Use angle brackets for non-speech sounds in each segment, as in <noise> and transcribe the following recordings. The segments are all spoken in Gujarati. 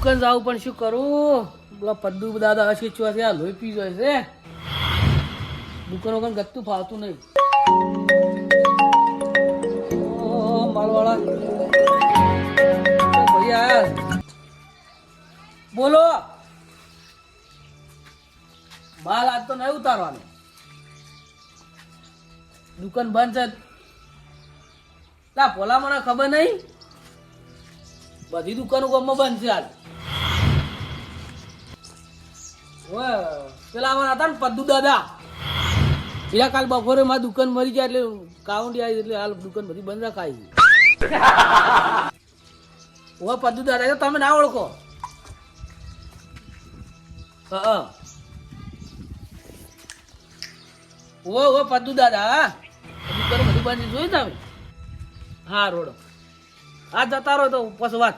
દુકાન જાવું પણ શું કરું? પેલા પદ્દુ દાદા હશે ચો છે? આ લોહી પી જાય છે. દુકાન વગર ગતું ફાવતું નહીં. માલવાળા. ભાઈ બોલો. માલ આજ તો નહીં ઉતારવાનો. દુકાન બંધ છે. લા પોલા મને ખબર નહીં? બધી દુકાનો ગામમાં બંધ છે હાલ પેલા અમારા હતા ને પદ્દુ દાદા. પેલા કાલ બપોરે મારી દુકાન મરી ગયા એટલે કાઉન્ડી આવી એટલે હાલ દુકાન બધી બંધ રખાઈ ઓ પદ્દુ દાદા તમે ના ઓળખો. ઓ ઓ પદ્દુ દાદા દુકાન બધી બંધ જોયું તમે? હા, રોડો. આ જતા રહો તો પછી વાત.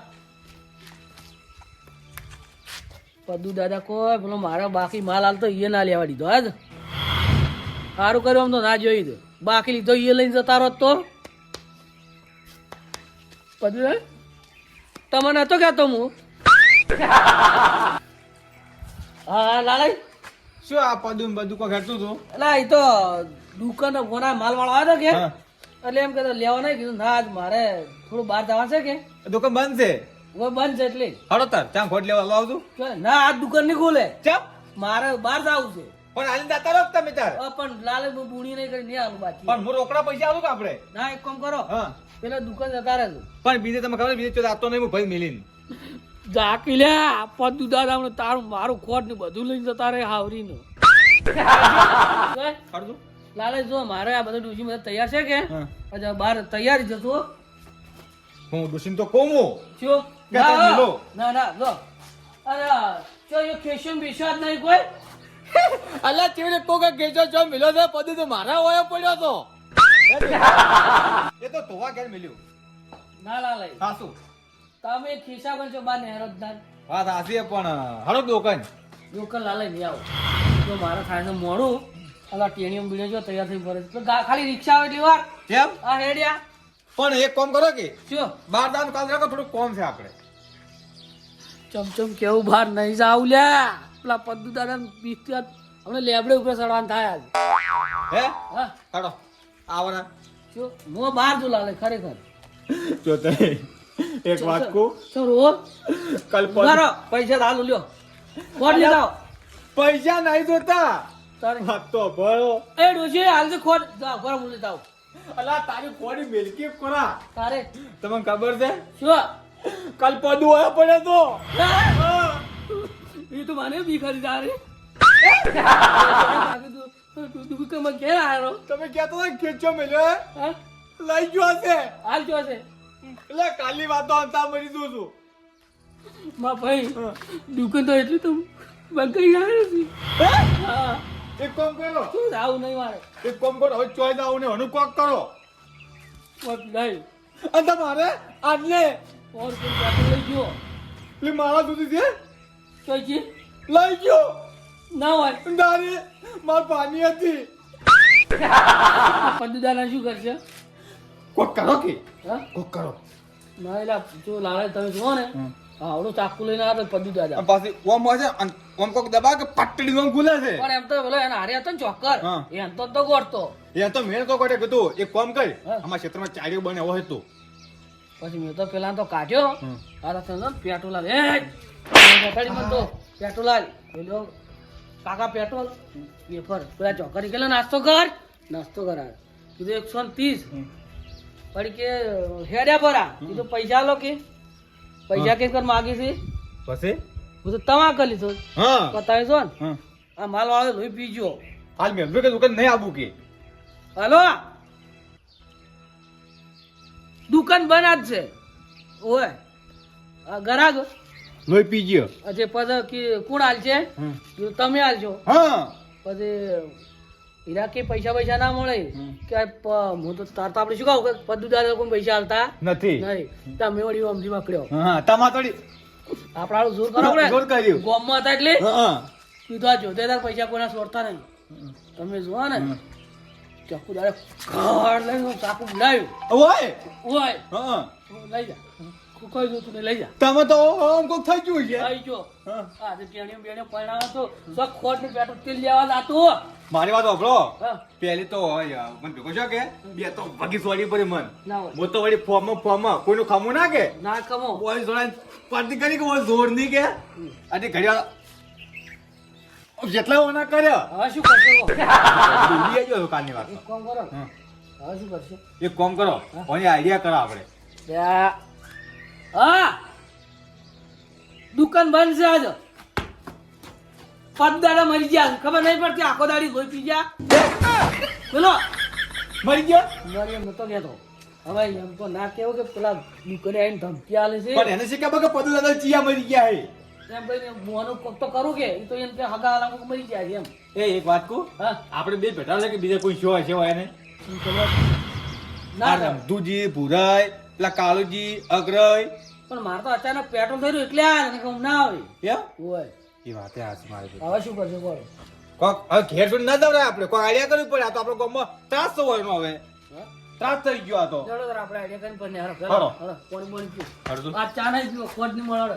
પદ્દુ દાદા કોઈ પેલો મારા બાકી માલ હાલ તો એ ના લેવા દીધો આજ સારું કર્યું આમ તો ના જોઈ દો બાકી લીધો એ લઈને જતા રહો તો. પદુ તમને નતો કહેતો હું? હા લાલાઈ શું આ પદુ બધું કોઈ ઘટતું હતું એટલે એ તો દુકાન ગોના માલ વાળો આવ્યો કે? એટલે એમ કહેતો લેવા નહીં કીધું. ના આજ મારે થોડું બહાર જવા છે કે? દુકાન બંધ છે? હવે બંધ છે એટલે હડો તાર ત્યાં ખોટ લેવા લાવું ના આ દુકાનની ખોલે. મારે બહાર જવું છે. પણ આલી દાતા તમે તાર. પણ લાલે બુણી નહીં કરી નહીં આવું બાકી. પણ હું રોકડા પૈસા આવું કે આપણે? ના એક કામ કરો. હા. પેલા દુકાન જતા રહેજો. પણ બીજે તમે ખબર બીજે ચોથ આપતો નહીં હું ભાઈ મિલીને. જાકી લે પદુ તારું મારું ખોટ ને બધું લઈને જતા રહે હાવરી નું <laughs> લાલે જો મારે આ બધું ડુસી બધા તૈયાર છે કે? બહાર તૈયારી જતો હું ડુસીને તો કોમો શું? ના મિલો. ના ના જો અરે જો એ વિશ્વાસ નહીં કોઈ? અલ્યા ચીવડે કોકે ગેજો છો મિલો છે પદું તો મારા ઓયો પડ્યો તો. એ તો ધોવા ઘેર મિલ્યું. ના લાલે સાસુ તમે ખિસ્સા બનશો બા નેહરતદાર વાત હાસી છે પણ હડો દુકાન. લોકલ લાલે નહીં આવો. જો મારે થાય છે મોડું અલા ટેણીયમ બીડે જો તૈયાર થઈ તો ખાલી રિક્ષા આવે એટલી વાર? કેમ? આ હેડ્યા. પણ એક કોમ કરો કે શું? બાર દામ કાલ રાખો થોડું કોમ છે આપણે. ચમચમ કેવું બહાર નહીં જાવ લ્યા પેલા પદ્દુ દાદા બીસ્તી હમણે લેબડે ઉપર ચડવાનું થાય આજ. હે? હા. ચડો. આવના. જો મો બહાર જો લાલે ખરેખર. જો તે એક વાત કો શું રો કલ મારો પૈસા હાલ લ્યો. કોણ લીધા? પૈસા નહીં જોતા. તારે વાત તો ભરો. એ ડોશી હાલ તો ખોટ. જા હું લેતા અલા તારી કોડી મિલકી કોરા તારે. તમને ખબર છે? શું? કલ પદુ આયો પડે તો. એ તો મને બી ખરી કે દુકાનમાં ઘેર આવ્યો તમે કહેતો હતા ખેંચો મેલ્યો હે? લઈ ગયો હશે. હાલ જો છે. એટલે કાલી વાતો અંતા મરી દઉં છું. માં ભાઈ દુકાન તો એટલી તો બંધ કરી આવ્યો છે હા? એક કામ કરો. શું આવું નહીં મારે? એક કામ કરો હવે ચોઈ દાવ ને હનુ કોક કરો. નહીં અને તમારે આજને ઓર કોઈ લઈ ગયો એટલે મારા સુધી છે લઈ ગયો ના હોય દારી માર પાણી હતી પંદુદાના શું કરશે કોક કરો કે કોક કરો ના જો લાલે તમે જુઓ ને આવડું ચાકુ લઈને આવે પદુ દાદા પાછી ઓમ હોય છે ઓમ કોક દબા કે પટડી ઓમ ખુલે છે પણ એમ તો બોલો એને હારે હતો ને ચોક્કર એમ તો તો ગોળતો એ તો મેળ તો કોટે કીધું એક કોમ હા. અમારા ક્ષેત્રમાં ચાડીઓ બને હોય તો પછી મેં તો પેલા તો કાઢ્યો. પેટ્રોલ આવે તો પેટ્રોલ પેલો કાકા પેટ્રોલ. પેપર પેલા ચોકડી ગયેલો નાસ્તો કર. નાસ્તો કરાવે. કીધું એકસો ને ત્રીસ. પડી કે હેડ્યા પરા. કીધું પૈસા લો કે? પૈસા કે કર માગી છે? પછી? હું તો તમા કરી લીધો. હા. બતાવી છો ને? આ માલ વાળો લોહી પીજો હાલ મેં કે દુકાન નહીં આવું કે. હલો? દુકાન બંધ જ છે. ઓય ગરાગ. લોહી પી ગયો. અજે પદ કે કોણ હાલ છે? તમે હાલજો હા. પછી હીરા કે પૈસા પૈસા ના મળે. કે હું તો તાર તો આપણે શું કહું કે પદુ દાદા કોઈ પૈસા હાલતા નથી. નહીં. તમે વળી અમથી પકડ્યો. હા તમા થોડી આપણા જોર કરો આપણે. જોર કર્યું. ગોમમાં હતા એટલે? હા કીધું આ જોતે તાર પૈસા કોઈના સોરતા નહીં. તમે જુઓ ને. ચાકુ દાડે ખાડ લઈને ચાકુ બોલાવ્યું ઓય ઓય હા લઈ જા. કોઈ જોતું નહીં લઈ જા. તમે તો આમ કોક થઈ ગયું છે. આવી જો હા. આ જે બેણીઓ પરણાવો તો સબ ખોટ ને પેટ્રોલ તેલ લેવા જાતું મારી વાત પેલી તો હોય મને ભેગો છો કે? બે તો ભગી સોડી પડી મન. હું તો વળી ફોર્મ ફોર્મ કોઈનું ખમું ના કે? ના કમો બોય જોડે પાર્ટી કરી કે બોય જોર નહીં કે? અને ઘડિયાળ જેટલા ઓના કર્યા. હવે શું કરશો? <laughs> કહો? આવી ગયો કાલની વાત. એક કામ કરો. હવે શું કરશો? એક કામ કરો. ઓની આઈડિયા કરો આપણે. હા. દુકાન બંધ છે આજ. પદદાડા મરી ગયા ખબર નહીં પડતી આખો દાડી ગોઈ પી ગયા. બોલો. મરી ગયો? મરી નતો કહેતો. હવે એમ તો ના કેવો કે પેલા દુકાને આવીને ધમકી આલે છે. પણ એને શીખ્યા બગા પદુ દાદા ચિયા મરી ગયા હે એમ કહીને મોનું કોક તો કરું કે એ તો એમ કે હગા આલા મરી ગયા છે એમ. એ એક વાત કહું? હા. આપણે બે ભેટા છે કે બીજા કોઈ શો હશે હોય એને ના આ ભુરાય પેલા કાળુજી અગ્રય. પણ મારે તો અચાનક પેટ્રોલ થયું એટલે આ ને ના આવે. એમ હોય એ વાતે હાથ મારે હવે શું કરશે બોલો. કોક હવે ઘેર છોડી ના દવડાય આપણે કોઈ આઈડિયા કરવી પડે? આ તો આપણો ગામમાં ત્રાસ હોય એનો હવે. ત્રાસ થઈ ગયો આ તો. તાર આપણે આઈડિયા કરીને પણ હરો હરો કોણ પાણી બાણી આ ચા નહીં પીવો, ખોટ નહીં મળે.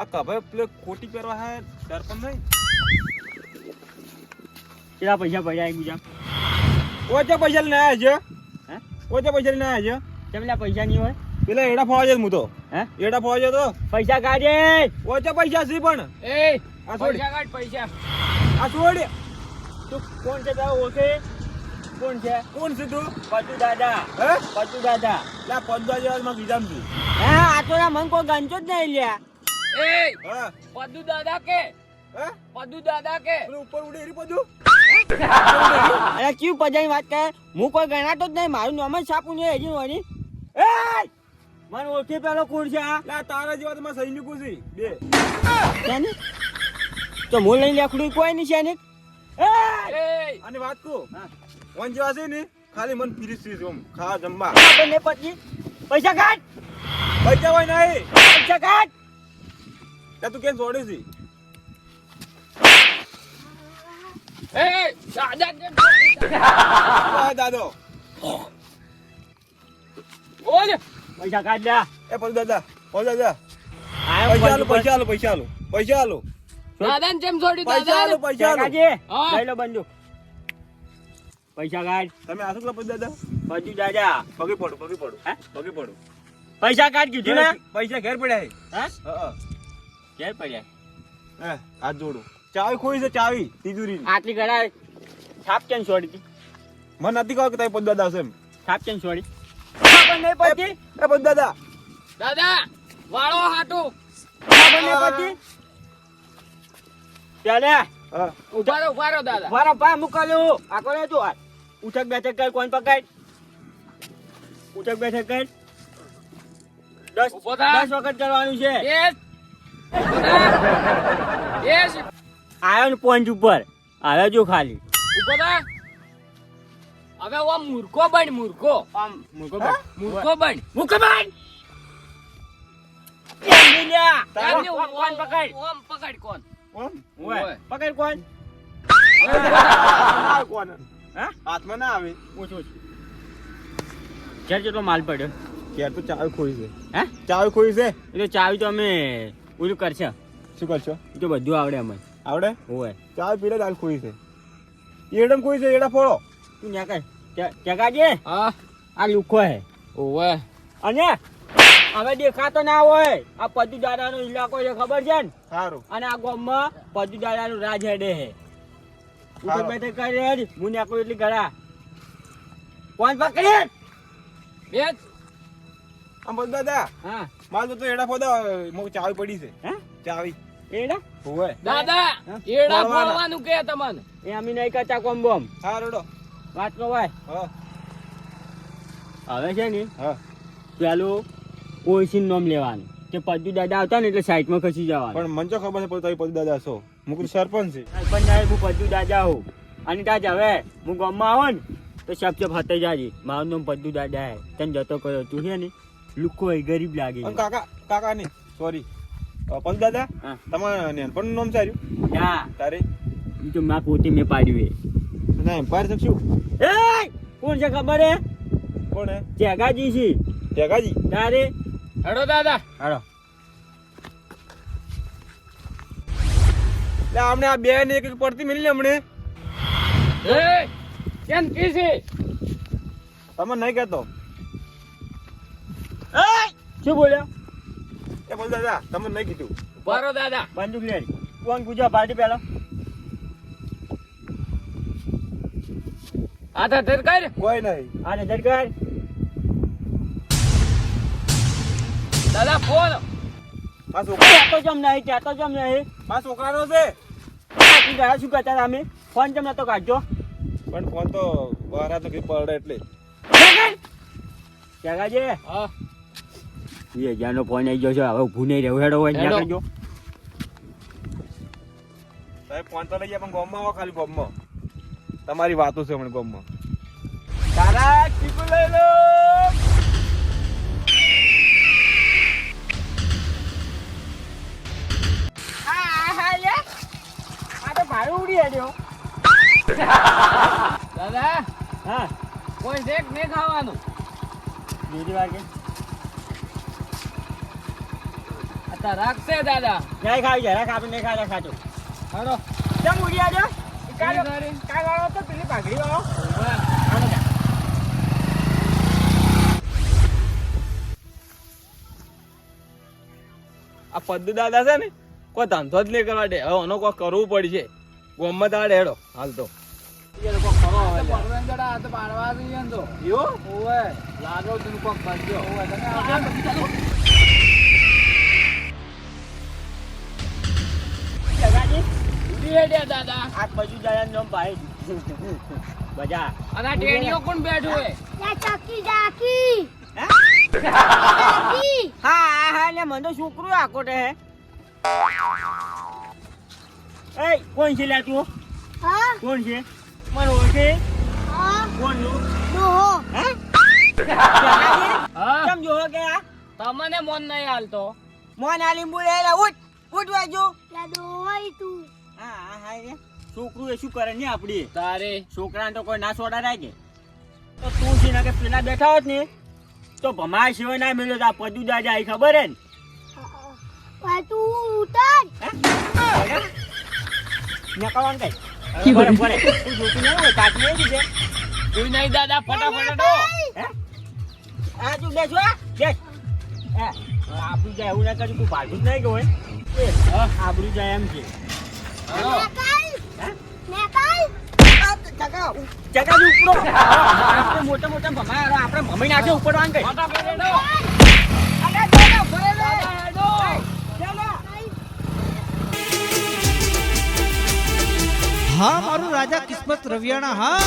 આ કભે પેલે ખોટી પહેરવા હે ડર પણ નહીં. કેટલા પૈસા પડ્યા એકબીજા ઓછા પૈસા લઈને આવ્યા છે. હે? ઓછા પૈસા લઈને આવ્યા કેમ પૈસા નહીં હોય? પેલા એડા ફોવા છે હું તો. હે? એડા ફોવા છે તો. પૈસા કાઢે ઓછા પૈસા છે પણ. એ આ છોડ. કાઢ પૈસા. આ છોડ. તું કોણ છે તારો ઓળખે? કોણ છે? કોણ છે તું? પતુ દાદા. હે? પતુ દાદા. લા પંદર જેવા માં કીધા છું. હા આ તો મન કોઈ ગંજો જ નહીં લ્યા. હા. પદુ દાદા કે? હે? પદુ દાદા કે? ઉપર ઉડે એરી બધું અરે ક્યુ વાત કરે હું કોઈ ગણાતો જ નહીં મારું નામ જ છાપું નહીં હજી વળી. એ મને ઓળખી પેલો કોણ છે આ? લા તારા જેવા તો મારા સૈનિકો છે. બે. તો હું લઈને લેખડું કોઈ નહીં સૈનિક એ અને વાત કહું? હા. વન જેવા છે ને ખાલી મન ફીરીસ છે ઓમ ખાવા જમવા. આપણને પછી. પૈસા કાઢ! પૈસા હોય નહીં. પૈસા કાઢ! લા તું કેમ છોડે છે? આ દાદો પૈસા કાઢ લે. એ પદ દાદા પદ દાદા. પૈસા આલો પૈસા પૈસા આલો પૈસા આલો પૈસા આલો. દાદાને જેમ છોડી પૈસા આલો પૈસા આલો. લઈ લો બંદૂક. પૈસા કાઢ. તમે આસો પેલા પદ દાદા. પજુ દાદા. પગી પડું પગી પડું હે? પગી પડું. પૈસા કાઢ કીધું ને? પૈસા ઘેર પડ્યા હા હા. ક્યારે પડ્યા. એ હાથ જોડો. ચાવી ખોઈ છે ચાવી તિજોરી આટલી ઘડા છાપ કેમ છોડી મને નથી કહો કે તારી પદ દાદા છે એમ. છાપ કેમ છોડી? ખબર નહીં પડતી? એ પદ દાદા દાદા વાળો હાટું. ખબર નહીં પડતી? ચાલે ઉભારો ઉભારો દાદા. મારા પા મુકાલ્યો આ કોને તું આ. ઉઠક બેઠક કર કોણ પકડ? ઉઠક બેઠક કર. દસ દસ વખત કરવાનું છે. આવ્યો ને પોઈન્ટ ઉપર. આવ્યો જો ખાલી. હવે ઓ મૂર્ખો બન મૂર્ખો. આમ. મૂર્ખો બન. મૂકો બસ. કેમ નહીં લ્યા? એમને કોણ કોણ પકડ? ઓમ પકડ કોણ? કોણ? ઓય, ઓય. પકડ કોણ? કોણ? હા? હાથમાં ના આવે. ઓછું ઓછું. ઘેર જેટલો માલ પડ્યો? ઘેર તો ચાવી ખોઈ છે. હે? ચાવી ખોઈ છે? એ તો ચાવી તો અમે ઓલું કરશે? શું કરશો? જો બધું આવડે અમને આવડે? હોય ચાલ પીલે દાલ ખોઈ છે. એડમ ખોઈ છે એડા ફોડો. તું ન્યા કર. ચગાજે હા. આ લુખો હે. ઓવે અને હવે દેખાતો ના હોય. આ પદુ દાદાનો ઇલાકો છે ખબર છે ને? સારું અને આ ગામમાં પદુ દાદાનું રાજ હેડે હે. ઉપર બેઠે કરે હું હું નેકો એટલી ઘરા કોણ પકડે? બેસ આમ દાદા હા. માલ તો એડા ફોદા મો ચાવી પડી છે. હે? ચાવી. એડા? હોવે. દાદા એડા ફોડવાનું કે તમને? એ અમી નઈ કાચા કોમ બોમ. હા રોડો. વાત કો ભાઈ હા. આવે છે ને હા. પેલું ઓઈસીન નામ લેવાનું. કે પદ્દુ દાદા આવતા ને એટલે સાઈડમાં ખસી જવાનું. પણ મને તો ખબર છે પણ પદ્દુ દાદા છો. મુકુલ સરપંચ છે. પણ સાહેબ હું પદ્દુ દાદા હું અને તાજ હવે હું ગામમાં આવો ને તો સબ સબ હાથે જાજી. મારું નામ પદ્દુ દાદા હે. તને જતો કર્યો તું છે ને? લુકો હોય ગરીબ લાગે કાકા કાકા નહીં સોરી પતિ દાદા હા. તમારા નેનપણનું નામ સાર્યું હા તારે? તો મારા પોતે મેં પાડ્યું એ. ના એમ્પાયર શકશું હે એ કોણ છે ખબર હે? કોણ હે? જગાજી છે. ટેકાજી તારે? હેડો દાદા. હેડો લે આમને આ બે ને એક એક પડતી મિલી હમણે. એ કેમ કી છે? તમે નહીં કહેતો. શું બોલ્યા? એ બોલ દાદા તમે નહીં કીધું. બરો દાદા. બંદૂક લે કોણ પૂજા પાર્ટી પેલો આ ધરકાર ધર કોઈ નહીં. આ ધરકાર દાદા ફોન આ છોકરા તો જમ નહીં ત્યાં તો જમ નહીં. આ છોકરાનો છે. ગયા શું કહેતા અમે ફોન જમ નતો કાઢજો પણ ફોન તો બહાર તો કઈ પડે એટલે. જગાજે હા. એ જ્યાંનો ફોન આવી ગયો છે હવે ઊભું નહીં રહેવું હેડો હોય ત્યાં. કરજો સાહેબ ફોન તો લઈ ગયા પણ ગોમમાં આવો ખાલી ગોમમાં તમારી વાતો છે હમણાં ગોમમાં તારા ચીકુ લઈ લો. આ તો ભાડું ઉડી હેડ્યો. દાદા હા. કોઈ શેક નહીં ખાવાનું. બીજી વાગે. આ તો રાખશે દાદા. નહીં ખાવી જરાક ખાવી નહીં ખાતા ખાતો હાલો. કેમ ઉડી આજે કાલ. કાલ વાળો તો પેલી પાઘડી વાળો. આ પદ્દુ દાદા છે ને કોઈ ધંધો જ નહીં કરવા દે. હવે એનો કોઈ કરવું પડશે. ગોમમાં તાડે હેડો. હાલ તો. લાગો તું કોક કરજો. દાદા. આ બાજુ જાય નામ ભાઈ બજા. અને ટેણીઓ કોણ બેઠું હે? હા હા હા ને મને તો હે. એ કોણ છે લે તું? કોણ છે? મને ઓળખે? કોણનું હે. હા? કેમ કે આ? તમને મોન નહીં હાલતો. મોન હાલી બોલે ઉઠ ઉઠ વાજો હા હા હા રે છોકરું એ શું કરે ને આપડી? તારે. છોકરાને તો કોઈ ના છોડા રાખે. તો તું છે કે પેલા બેઠા હોત ને તો ભમાય સિવાય ના મળ્યો તો આ પદુ દાદા આવી ખબર હે ને? નકળવાનું કઈ? કી બરે બરે તું જોતું હોય તું નહીં દાદા ફટાફટ. હે? આ તું બેસ હો બેસ. આપણું જાય એવું ના કર્યું તું ભાગું જ નહીં ગયો એ હા, આપણું જાય એમ છે. મોટા મોટા ભમાય આપણે ભમાઈ નાખે. ચાલો. હા મારું રાજા કિસ્મત રવિયાણા હા